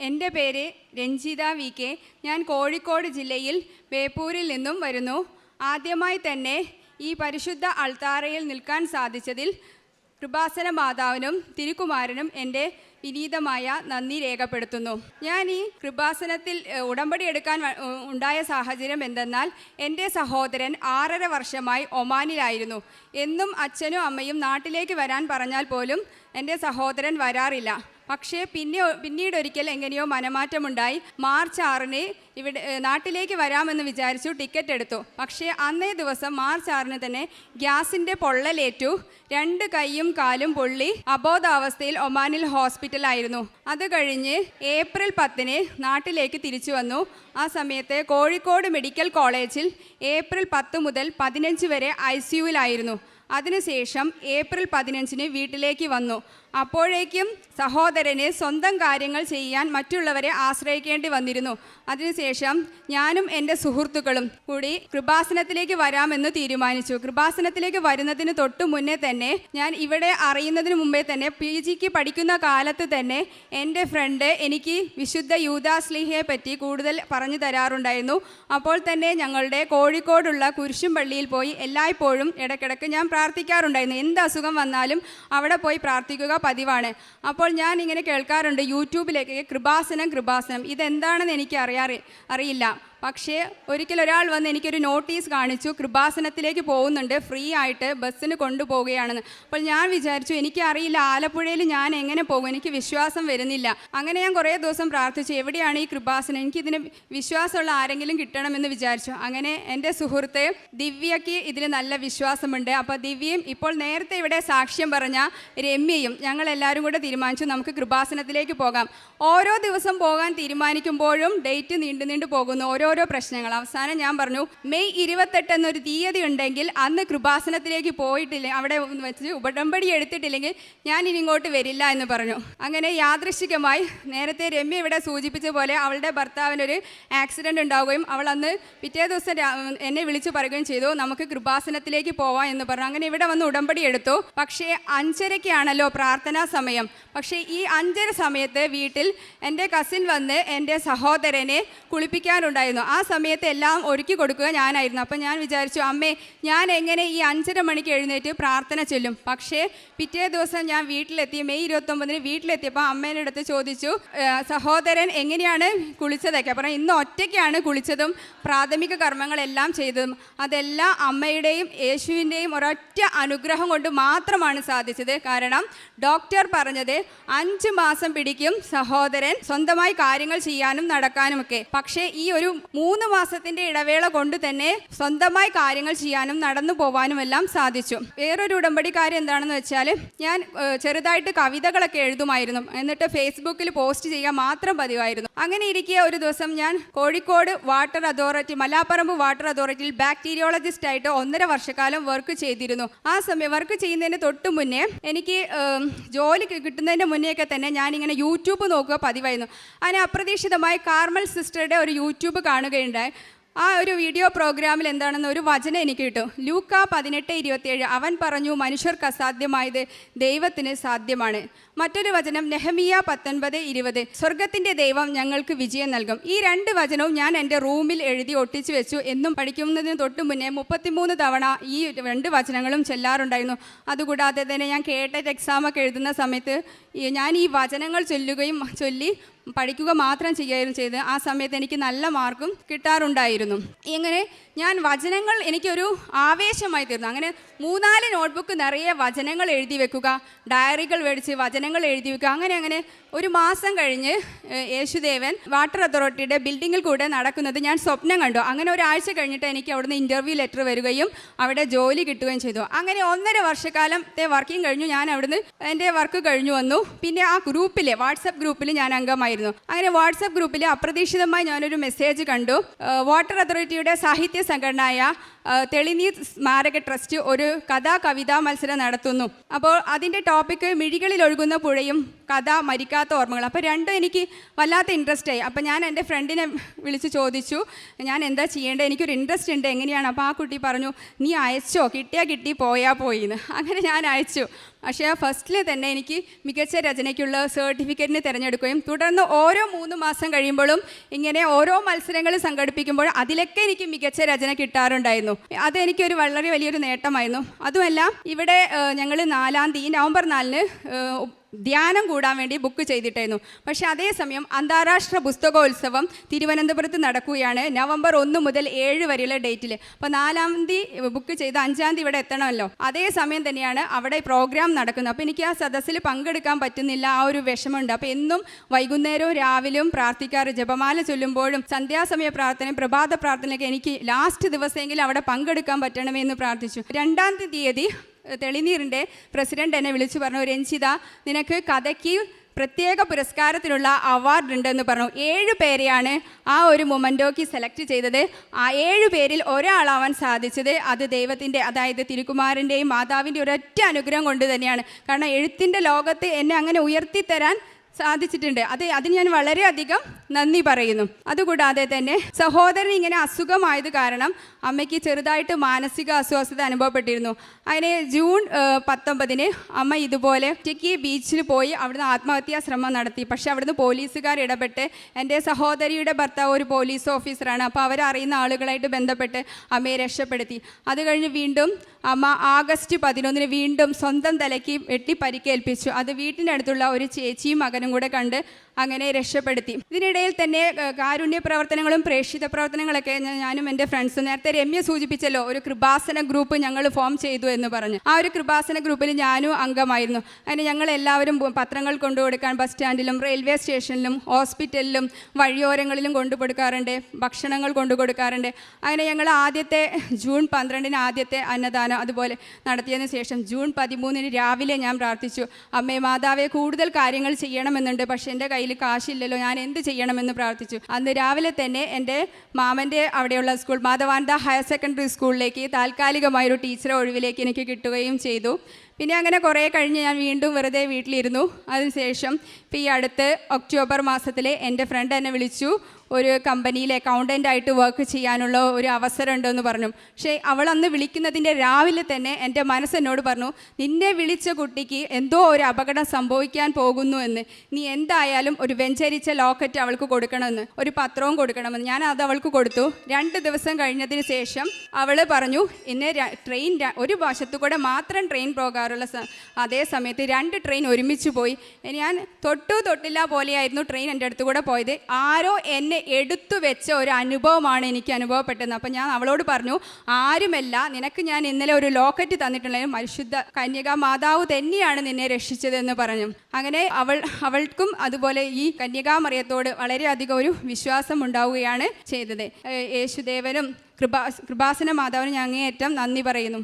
എന്റെ പേര് Ranjitha V K. ഞാൻ കോഴിക്കോട് ജില്ലയിൽ ബേപ്പൂരിൽ നിന്നും വരുന്നു. ആദ്യമായി തന്നെ ഈ പരിശുദ്ധ അൾത്താറയിൽ നിൽക്കാൻ സാധിച്ചതിൽ കൃപാസന മാതാവിനും തിരുക്കുമാരനും എന്റെ വിനീതമായ നന്ദി രേഖപ്പെടുത്തുന്നു. ഞാൻ ഈ കൃപാസനത്തിൽ ഉടമ്പടി എടുക്കാൻ ഉണ്ടായ സാഹചര്യം എന്തെന്നാൽ എന്റെ സഹോദരൻ ആറര വർഷമായി ഒമാനിലായിരുന്നു. എന്നും അച്ഛനും അമ്മയും നാട്ടിലേക്ക് വരാൻ പറഞ്ഞാൽ പോലും എന്റെ സഹോദരൻ വരാറില്ല. പക്ഷേ പിന്നെ പിന്നീട് ഒരിക്കൽ എങ്ങനെയോ മനമാറ്റമുണ്ടായി. മാർച്ച് ആറിന് ഇവിടെ നാട്ടിലേക്ക് വരാമെന്ന് വിചാരിച്ചു ടിക്കറ്റ് എടുത്തു. പക്ഷേ അന്നേ ദിവസം മാർച്ച് ആറിന് തന്നെ ഗ്യാസിന്റെ പൊള്ളലേറ്റു. രണ്ട് കൈയും കാലും പൊള്ളി അബോധാവസ്ഥയിൽ ഒമാനിൽ ഹോസ്പിറ്റലായിരുന്നു. അത് കഴിഞ്ഞ് ഏപ്രിൽ പത്തിന് നാട്ടിലേക്ക് തിരിച്ചു വന്നു. ആ സമയത്ത് കോഴിക്കോട് മെഡിക്കൽ കോളേജിൽ ഏപ്രിൽ പത്ത് മുതൽ പതിനഞ്ച് വരെ ഐ സിയുവിലായിരുന്നു അതിനുശേഷം ഏപ്രിൽ പതിനഞ്ചിന് വീട്ടിലേക്ക് വന്നു. അപ്പോഴേക്കും സഹോദരന് സ്വന്തം കാര്യങ്ങൾ ചെയ്യാൻ മറ്റുള്ളവരെ ആശ്രയിക്കേണ്ടി വന്നിരുന്നു. അതിനുശേഷം ഞാനും എന്റെ സുഹൃത്തുക്കളും കൂടി കൃപാസനത്തിലേക്ക് വരാമെന്ന് തീരുമാനിച്ചു. കൃപാസനത്തിലേക്ക് വരുന്നതിന് തൊട്ടു മുന്നേ തന്നെ ഞാൻ ഇവിടെ അറിയുന്നതിന് മുമ്പേ തന്നെ പി ജിക്ക് പഠിക്കുന്ന കാലത്ത് തന്നെ എന്റെ ഫ്രണ്ട് എനിക്ക് വിശുദ്ധ യൂദാസ്ലിഹയെ പറ്റി കൂടുതൽ പറഞ്ഞു തരാറുണ്ടായിരുന്നു. അപ്പോൾ തന്നെ ഞങ്ങളുടെ കോഴിക്കോടുള്ള കുരിശും പള്ളിയിൽ പോയി എല്ലായ്പ്പോഴും ഇടയ്ക്കിടയ്ക്ക് ഞാൻ പ്രാർത്ഥിക്കാറുണ്ടായിരുന്നു. എന്ത് അസുഖം വന്നാലും അവിടെ പോയി പ്രാർത്ഥിക്കുക പതിവാണ്. അപ്പോൾ ഞാൻ ഇങ്ങനെ കേൾക്കാറുണ്ട് യൂട്യൂബിലേക്ക് കൃപാസനം കൃപാസനം ഇതെന്താണെന്ന് എനിക്ക് അറിയാറി അറിയില്ല. പക്ഷേ ഒരിക്കൽ ഒരാൾ വന്ന് എനിക്കൊരു നോട്ടീസ് കാണിച്ചു. കൃപാസനത്തിലേക്ക് പോകുന്നുണ്ട്. ഫ്രീ ആയിട്ട് ബസ്സിന് കൊണ്ടുപോവുകയാണെന്ന്. അപ്പോൾ ഞാൻ വിചാരിച്ചു എനിക്കറിയില്ല ആലപ്പുഴയിൽ ഞാൻ എങ്ങനെ പോകും? എനിക്ക് വിശ്വാസം വരുന്നില്ല. അങ്ങനെ ഞാൻ കുറേ ദിവസം പ്രാർത്ഥിച്ചു. എവിടെയാണ് ഈ കൃപാസനം? എനിക്കിതിന് വിശ്വാസമുള്ള ആരെങ്കിലും കിട്ടണമെന്ന് വിചാരിച്ചു. അങ്ങനെ എന്റെ സുഹൃത്തെ ദിവ്യയ്ക്ക് ഇതിൽ നല്ല വിശ്വാസമുണ്ട്. അപ്പോൾ ദിവ്യയും ഇപ്പോൾ നേരത്തെ ഇവിടെ സാക്ഷ്യം പറഞ്ഞ രമ്യയും ഞങ്ങൾ എല്ലാവരും കൂടെ തീരുമാനിച്ചു നമുക്ക് കൃപാസനത്തിലേക്ക് പോകാം. ഓരോ ദിവസം പോകാൻ തീരുമാനിക്കുമ്പോഴും ഡേറ്റ് നീണ്ടു നീണ്ടു പോകുന്നു. ഓരോരോ പ്രശ്നങ്ങൾ. അവസാനം ഞാൻ പറഞ്ഞു മെയ് ഇരുപത്തെട്ട് എന്നൊരു തീയതി ഉണ്ടെങ്കിൽ അന്ന് കൃപാസനത്തിലേക്ക് പോയിട്ടില്ല അവിടെ വെച്ച് ഉടമ്പടി എടുത്തിട്ടില്ലെങ്കിൽ ഞാൻ ഇനി ഇങ്ങോട്ട് വരില്ല എന്ന് പറഞ്ഞു. അങ്ങനെ യാദൃശികമായി നേരത്തെ രമ്യ ഇവിടെ സൂചിപ്പിച്ച പോലെ അവളുടെ ഭർത്താവിനൊരു ആക്സിഡന്റ് ഉണ്ടാവുകയും അവൾ അന്ന് പിറ്റേ ദിവസം എന്നെ വിളിച്ചു പറയുകയും ചെയ്തു നമുക്ക് കൃപാസനത്തിലേക്ക് പോവാം എന്ന് പറഞ്ഞു. അങ്ങനെ ഇവിടെ വന്ന് ഉടമ്പടി എടുത്തു. പക്ഷേ അഞ്ചരയ്ക്കാണല്ലോ പ്രാർത്ഥനാ സമയം. പക്ഷേ ഈ അഞ്ചര സമയത്ത് വീട്ടിൽ എന്റെ കസിൻ വന്ന് എന്റെ സഹോദരനെ കുളിപ്പിക്കാനുണ്ടായിരുന്നു. ആ സമയത്ത് എല്ലാം ഒരുക്കി കൊടുക്കുക ഞാനായിരുന്നു. അപ്പം ഞാൻ വിചാരിച്ചു അമ്മേ ഞാൻ എങ്ങനെ ഈ അഞ്ചര മണിക്ക് എഴുന്നേറ്റ് പ്രാർത്ഥന ചൊല്ലും? പക്ഷേ പിറ്റേ ദിവസം ഞാൻ വീട്ടിലെത്തി മെയ് ഇരുപത്തൊമ്പതിന് വീട്ടിലെത്തിയപ്പോൾ അമ്മേന്റെ അടുത്ത് ചോദിച്ചു സഹോദരൻ എങ്ങനെയാണ് കുളിച്ചതൊക്കെ? അപ്പം ഇന്ന് ഒറ്റയ്ക്കാണ് കുളിച്ചതും പ്രാഥമിക കർമ്മങ്ങളെല്ലാം ചെയ്തതും. അതെല്ലാം അമ്മയുടെയും യേശുവിന്റെയും ഒരൊറ്റ അനുഗ്രഹം കൊണ്ട് മാത്രമാണ് സാധിച്ചത്. കാരണം ഡോക്ടർ പറഞ്ഞത് അഞ്ച് മാസം പിടിക്കും സഹോദരൻ സ്വന്തമായി കാര്യങ്ങൾ ചെയ്യാനും നടക്കാനുമൊക്കെ. പക്ഷേ ഈ ഒരു മൂന്ന് മാസത്തിന്റെ ഇടവേള കൊണ്ട് തന്നെ സ്വന്തമായി കാര്യങ്ങൾ ചെയ്യാനും നടന്നു പോവാനും എല്ലാം സാധിച്ചു. വേറൊരു ഉടമ്പടി കാര്യം എന്താണെന്ന് വെച്ചാൽ ഞാൻ ചെറുതായിട്ട് കവിതകളൊക്കെ എഴുതുമായിരുന്നു. എന്നിട്ട് ഫേസ്ബുക്കിൽ പോസ്റ്റ് ചെയ്യാൻ മാത്രം പതിവായിരുന്നു. അങ്ങനെ ഇരിക്കുക ഒരു ദിവസം ഞാൻ Kozhikode water authority Malaparamba water അതോറിറ്റിയിൽ bacteriologist ആയിട്ട് ഒന്നര വർഷക്കാലം വർക്ക് ചെയ്തിരുന്നു. ആ സമയം വർക്ക് ചെയ്യുന്നതിന് തൊട്ട് മുന്നേ എനിക്ക് ജോലി കിട്ടുന്നതിന് മുന്നേയൊക്കെ തന്നെ ഞാനിങ്ങനെ യൂട്യൂബ് നോക്കുക പതിവായിരുന്നു. അങ്ങനെ അപ്രതീക്ഷിതമായി കാർമൽ സിസ്റ്ററുടെ ഒരു യൂട്യൂബ് കാണുകയുണ്ടായി. ആ ഒരു വീഡിയോ പ്രോഗ്രാമിൽ എന്താണെന്ന് ഒരു വചനം എനിക്ക് കിട്ടും. ലൂക്ക പതിനെട്ട് ഇരുപത്തിയേഴ് അവൻ പറഞ്ഞു മനുഷ്യർക്ക് അസാധ്യമായത് ദൈവത്തിന് സാധ്യമാണ്. മറ്റൊരു വചനം നെഹമിയ പത്തൊൻപത് ഇരുപത് സ്വർഗത്തിന്റെ ദൈവം ഞങ്ങൾക്ക് വിജയം നൽകും. ഈ രണ്ട് വചനവും ഞാൻ എന്റെ റൂമിൽ എഴുതി ഒട്ടിച്ചു വെച്ചു. എന്നും പഠിക്കുന്നതിന് തൊട്ട് മുന്നേ മുപ്പത്തിമൂന്ന് തവണ ഈ രണ്ട് വചനങ്ങളും ചെല്ലാറുണ്ടായിരുന്നു. അതുകൂടാതെ തന്നെ ഞാൻ കേട്ടറ്റ് എക്സാമൊക്കെ എഴുതുന്ന സമയത്ത് ഞാൻ ഈ വചനങ്ങൾ ചൊല്ലുകയും ചൊല്ലി പഠിക്കുക മാത്രം ചെയ്യുകയും ചെയ്ത് ആ സമയത്ത് എനിക്ക് നല്ല മാർക്കും കിട്ടാറുണ്ടായിരുന്നു. ഇങ്ങനെ ഞാൻ വചനങ്ങൾ എനിക്കൊരു ആവേശമായി തീർന്നു. അങ്ങനെ മൂന്നാൽ നോട്ട്ബുക്ക് നിറയെ വചനങ്ങൾ എഴുതി വെക്കുക ഡയറികൾ മേടിച്ച് വചനങ്ങൾ എഴുതി വെക്കുക അങ്ങനെ അങ്ങനെ ഒരു മാസം കഴിഞ്ഞ് യേശുദേവൻ വാട്ടർ അതോറിറ്റിയുടെ ബിൽഡിങ്ങിൽ കൂടെ നടക്കുന്നത് ഞാൻ സ്വപ്നം കണ്ടു. അങ്ങനെ ഒരാഴ്ച കഴിഞ്ഞിട്ട് എനിക്ക് അവിടുന്ന് ഇന്റർവ്യൂ ലെറ്റർ വരികയും അവിടെ ജോലി കിട്ടുകയും ചെയ്തു. അങ്ങനെ ഒന്നര വർഷക്കാലത്തെ വർക്കിംഗ് കഴിഞ്ഞു. ഞാൻ അവിടുന്ന് എന്റെ വർക്ക് കഴിഞ്ഞു വന്നു. പിന്നെ ആ ഗ്രൂപ്പിലെ വാട്സപ്പ് ഗ്രൂപ്പിൽ ഞാൻ അംഗമായിരുന്നു. അങ്ങനെ വാട്സപ്പ് ഗ്രൂപ്പിൽ അപ്രതീക്ഷിതമായി ഞാനൊരു മെസ്സേജ് കണ്ടു. വാട്ടർ അതോറിറ്റിയുടെ സാഹിത്യ സംഘടനയായ തെളിനീർ സ്മാരക ട്രസ്റ്റ് ഒരു കഥാ കവിതാ മത്സരം നടത്തുന്നു. അപ്പോൾ അതിന്റെ ടോപ്പിക്ക് മിഴികളിൽ ഒഴുകുന്ന പുഴയും കഥ മരിക്കാത്ത മറക്കാത്ത ഓർമ്മകൾ അപ്പോൾ രണ്ടും എനിക്ക് വല്ലാത്ത ഇൻട്രസ്റ്റ് ആയി. അപ്പോൾ ഞാൻ എന്റെ ഫ്രണ്ടിനെ വിളിച്ച് ചോദിച്ചു ഞാൻ എന്താ ചെയ്യേണ്ടത് എനിക്കൊരു ഇൻട്രസ്റ്റ് ഉണ്ട്. എങ്ങനെയാണ്? അപ്പോൾ ആ കുട്ടി പറഞ്ഞു നീ അയച്ചോ? കിട്ടിയാൽ കിട്ടി പോയാൽ പോയിന്ന്. അങ്ങനെ ഞാൻ അയച്ചു. പക്ഷേ ആ ഫസ്റ്റിൽ തന്നെ എനിക്ക് മികച്ച രചനയ്ക്കുള്ള സർട്ടിഫിക്കറ്റിന് തിരഞ്ഞെടുക്കുകയും തുടർന്ന് ഓരോ മൂന്ന് മാസം കഴിയുമ്പോഴും ഇങ്ങനെ ഓരോ മത്സരങ്ങൾ സംഘടിപ്പിക്കുമ്പോൾ അതിലൊക്കെ എനിക്ക് മികച്ച രചന കിട്ടാറുണ്ടായിരുന്നു. അത് എനിക്കൊരു വളരെ വലിയൊരു നേട്ടമായിരുന്നു. അതുമല്ല ഇവിടെ ഞങ്ങൾ നാലാം തീയതി നവംബർ നാലിന് ധ്യാനം കൂടാൻ വേണ്ടി ബുക്ക് ചെയ്തിട്ടായിരുന്നു പക്ഷേ അതേസമയം അന്താരാഷ്ട്ര പുസ്തകോത്സവം തിരുവനന്തപുരത്ത് നടക്കുകയാണ്. നവംബർ ഒന്ന് മുതൽ ഏഴ് വരെയുള്ള ഡേറ്റിൽ അപ്പോൾ നാലാം തീയതി ബുക്ക് ചെയ്ത് അഞ്ചാം തീയതി ഇവിടെ എത്തണമല്ലോ. അതേ സമയം തന്നെയാണ് അവിടെ പ്രോഗ്രാം നടക്കുന്നത്. അപ്പോൾ എനിക്ക് ആ സദസ്സിൽ പങ്കെടുക്കാൻ പറ്റുന്നില്ല. ആ ഒരു വിഷമമുണ്ട്. അപ്പോൾ എന്നും വൈകുന്നേരവും രാവിലെയും പ്രാർത്ഥിക്കാറ് ജപമാല ചൊല്ലുമ്പോഴും സന്ധ്യാസമയ പ്രാർത്ഥന പ്രഭാത പ്രാർത്ഥനയൊക്കെ എനിക്ക് ലാസ്റ്റ് ദിവസമെങ്കിലും അവിടെ പങ്കെടുക്കാൻ പറ്റണമെന്ന് പ്രാർത്ഥിച്ചു. രണ്ടാം തീയതി തെളിനീറിന്റെ പ്രസിഡന്റ് എന്നെ വിളിച്ചു പറഞ്ഞു രഞ്ജിത നിനക്ക് കഥയ്ക്ക് പ്രത്യേക പുരസ്കാരത്തിനുള്ള അവാർഡ് ഉണ്ടെന്ന് പറഞ്ഞു. ഏഴ് പേരെയാണ് ആ ഒരു മൊമന്റോക്ക് സെലക്ട് ചെയ്തത്. ആ ഏഴ് പേരിൽ ഒരാളാവാൻ സാധിച്ചത് അത് ദൈവത്തിന്റെ അതായത് തിരുക്കുമാരന്റെയും മാതാവിന്റെ ഒരൊറ്റ അനുഗ്രഹം കൊണ്ട് തന്നെയാണ്. കാരണം എഴുത്തിന്റെ ലോകത്ത് എന്നെ അങ്ങനെ ഉയർത്തിത്തരാൻ സാധിച്ചിട്ടുണ്ട്. അത് അതിന് ഞാൻ വളരെയധികം നന്ദി പറയുന്നു. അതുകൂടാതെ തന്നെ സഹോദരൻ ഇങ്ങനെ അസുഖമായത് കാരണം അമ്മയ്ക്ക് ചെറുതായിട്ട് മാനസിക അസ്വസ്ഥത അനുഭവപ്പെട്ടിരുന്നു. അതിനെ ജൂൺ പത്തൊമ്പതിന് അമ്മ ഇതുപോലെ ഒറ്റയ്ക്ക് ബീച്ചിൽ പോയി അവിടുന്ന് ആത്മഹത്യാ ശ്രമം നടത്തി. പക്ഷേ അവിടുന്ന് പോലീസുകാർ ഇടപെട്ട് എന്റെ സഹോദരിയുടെ ഭർത്താവ് ഒരു പോലീസ് ഓഫീസറാണ്. അപ്പോൾ അവരറിയുന്ന ആളുകളായിട്ട് ബന്ധപ്പെട്ട് അമ്മയെ രക്ഷപ്പെടുത്തി. അത് കഴിഞ്ഞ് വീണ്ടും അമ്മ ആഗസ്റ്റ് പതിനൊന്നിന് വീണ്ടും സ്വന്തം തലയ്ക്ക് വെട്ടി പരിക്കേൽപ്പിച്ചു. അത് വീട്ടിനടുത്തുള്ള ഒരു ചേച്ചിയും മകനും കൂടെ കണ്ട് അങ്ങനെ രക്ഷപ്പെടുത്തി. ഇതിനിടയിൽ തന്നെ കാരുണ്യ പ്രവർത്തനങ്ങളും പ്രേക്ഷിത പ്രവർത്തനങ്ങളൊക്കെ ഞാനും എന്റെ ഫ്രണ്ട്സും നേരത്തെ രമ്യ സൂചിപ്പിച്ചല്ലോ ഒരു കൃപാസന ഗ്രൂപ്പ് ഞങ്ങൾ ഫോം ചെയ്തു എന്ന് പറഞ്ഞു. ആ ഒരു കൃപാസന ഗ്രൂപ്പിൽ ഞാനും അംഗമായിരുന്നു. അതിന് ഞങ്ങൾ എല്ലാവരും പത്രങ്ങൾ കൊണ്ടു കൊടുക്കാൻ ബസ് സ്റ്റാൻഡിലും റെയിൽവേ സ്റ്റേഷനിലും ഹോസ്പിറ്റലിലും വഴിയോരങ്ങളിലും കൊണ്ടുകൊടുക്കാറുണ്ട് ഭക്ഷണങ്ങൾ കൊണ്ടു കൊണ്ടുകൊടുക്കാറുണ്ട് അങ്ങനെ ഞങ്ങൾ ആദ്യത്തെ ജൂൺ പന്ത്രണ്ടിന് ആദ്യത്തെ അന്നദാനം അതുപോലെ നടത്തിയതിന് ശേഷം ജൂൺ പതിമൂന്നിന് രാവിലെ ഞാൻ പ്രാർത്ഥിച്ചു. അമ്മേ മാതാവെ കൂടുതൽ കാര്യങ്ങൾ ചെയ്യണമെന്നുണ്ട് പക്ഷേ എന്റെ കയ്യിൽ കാശില്ലല്ലോ ഞാൻ എന്ത് ചെയ്യണമെന്ന് പ്രാർത്ഥിച്ചു. അന്ന് രാവിലെ തന്നെ എന്റെ മാമന്റെ അവിടെയുള്ള സ്കൂൾ മാധവാനന്ദ ഹയർ സെക്കൻഡറി സ്കൂളിലേക്ക് താൽക്കാലികമായൊരു ടീച്ചറെ ഒഴിവിലേക്ക് എനിക്ക് കിട്ടുകയും ചെയ്തു. പിന്നെ അങ്ങനെ കുറേ കഴിഞ്ഞ് ഞാൻ വീണ്ടും വെറുതെ വീട്ടിലിരുന്നു. അതിനുശേഷം ഇപ്പോൾ ഈ അടുത്ത് ഒക്ടോബർ മാസത്തിൽ എന്റെ ഫ്രണ്ട് എന്നെ വിളിച്ചു. ഒരു കമ്പനിയിൽ അക്കൗണ്ടന്റ് ആയിട്ട് വർക്ക് ചെയ്യാനുള്ള ഒരു അവസരം ഉണ്ടെന്ന് പറഞ്ഞു. പക്ഷേ അവൾ അന്ന് വിളിക്കുന്നതിന്റെ രാവിലെ തന്നെ എന്റെ മനസ്സെന്നോട് പറഞ്ഞു നിന്നെ വിളിച്ച കുട്ടിക്ക് എന്തോ ഒരു അപകടം സംഭവിക്കാൻ പോകുന്നു എന്ന്. നീ എന്തായാലും ഒരു വെഞ്ചരിച്ച ലോക്കറ്റ് അവൾക്ക് കൊടുക്കണമെന്ന് ഒരു പത്രവും കൊടുക്കണമെന്ന്. ഞാൻ അത് അവൾക്ക് കൊടുത്തു. രണ്ട് ദിവസം കഴിഞ്ഞതിന് ശേഷം അവൾ പറഞ്ഞു ഇന്ന് ട്രെയിൻ ഒരു വശത്തു കൂടെ മാത്രം ട്രെയിൻ പോകാറുള്ള അതേ സമയത്ത് രണ്ട് ട്രെയിൻ ഒരുമിച്ച് പോയി. ഞാൻ തൊട്ടു തൊട്ടില്ല പോലെയായിരുന്നു ട്രെയിൻ എന്റെ അടുത്ത് കൂടെ പോയത്. ആരോ എന്നെ എടുത്തു വെച്ച ഒരു അനുഭവമാണ് എനിക്ക് അനുഭവപ്പെട്ടത്. അപ്പം ഞാൻ അവളോട് പറഞ്ഞു ആരുമല്ല നിനക്ക് ഞാൻ ഇന്നലെ ഒരു ലോക്കറ്റ് തന്നിട്ടുണ്ടെങ്കിലും പരിശുദ്ധ കന്യക മാതാവ് തന്നെയാണ് നിന്നെ രക്ഷിച്ചതെന്ന് പറഞ്ഞു. അങ്ങനെ അവൾ അവൾക്കും അതുപോലെ ഈ കന്യകാമറിയത്തോട് വളരെയധികം ഒരു വിശ്വാസം ഉണ്ടാവുകയാണ് ചെയ്തത്. യേശുദേവനും കൃപാ കൃപാസന മാതാവിന് ഞാൻ അങ്ങേയറ്റം നന്ദി പറയുന്നു.